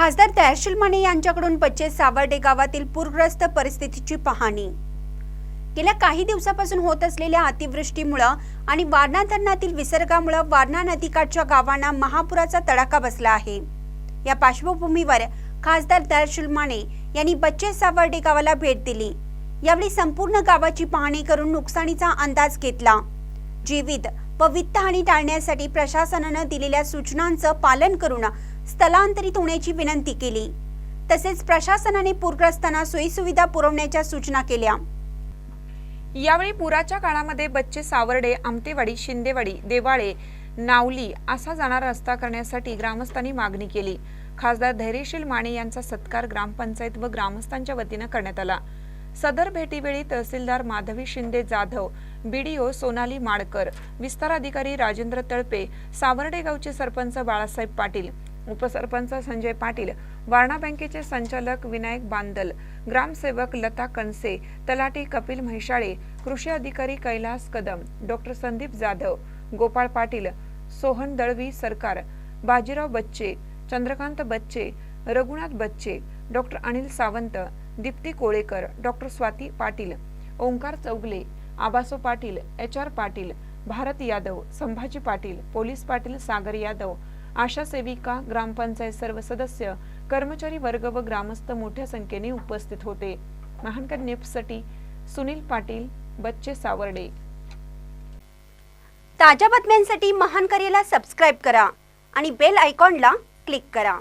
खासदार दयाशील माने यांच्याकडून पच्चीस सावर्डे गावातील पूरग्रस्त परिस्थितीची पाहणी. गेल्या काही दिवसापासून होत असलेल्या अतिवृष्टीमुळं आणि वारणा धरणातील विसर्गामुळं वारणा नदीकाठच्या गावांना महापुराचा तडाखा बसला आहे. या पार्श्वभूमीवर खासदार दयाशील माने यांनी बच्चे सावर्डे गावाला भेट दिली. यावेळी संपूर्ण गावाची पाहणी करून नुकसानीचा अंदाज घेतला. जीवित व वित्तहानी टाळण्यासाठी प्रशासनानं दिलेल्या सूचनांचं पालन करून स्थलांतरित होण्याची विनंती केली. तसेच प्रशासनाने पूरग्रस्तांना सोयीसुविधा पुरवण्याच्या सूचना केल्या. यावेळी पुराच्या काळामध्ये बच्चे सावर्डे आमतेवाडी शिंदेवाडी देवाळे नावली असा जाणारा रस्ता करण्यासाठी ग्रामस्थांनी मागणी केली. खासदार धैर्यशील माने यांचा सत्कार ग्रामपंचायत व ग्रामस्थांच्या वतीनं करण्यात आला. सदर भेटीवेळी तहसीलदार माधवी शिंदे जाधव बीडीओ सोनाली माडकर विस्तार अधिकारी राजेंद्र तळपे सावर्डे गावचे सरपंच बाळासाहेब पाटील उपसरपंच संजय पाटील वारणा बँकेचे संचालक विनायक बांदल ग्रामसेवक लता कनसे तलाटी कपिल म्हैशाळे कृषी अधिकारी कैलास कदम डॉक्टर संदीप जाधव गोपाळ पाटील सोहन दळवी सरकार Bajirao Bachche Chandrakant Bachche Raghunath Bachche doctor Anil Sawant Deepti Kolekar doctor Swati Patil Omkar Chougale Abaso Patil H R Patil Bharat Yadav Sambhaji Patil police Patil Sagar Yadav आशा सेविका ग्रामपंचायत सर्व सदस्य कर्मचारी वर्ग व ग्रामस्थ मोठ्या संख्येने उपस्थित होते. महानकर नेपसाठी सुनील पाटील बच्चे सावर्डे. ताज्या बातम्यांसाठी महान सबस्क्राईब करा आणि बेल आयकॉनला क्लिक करा.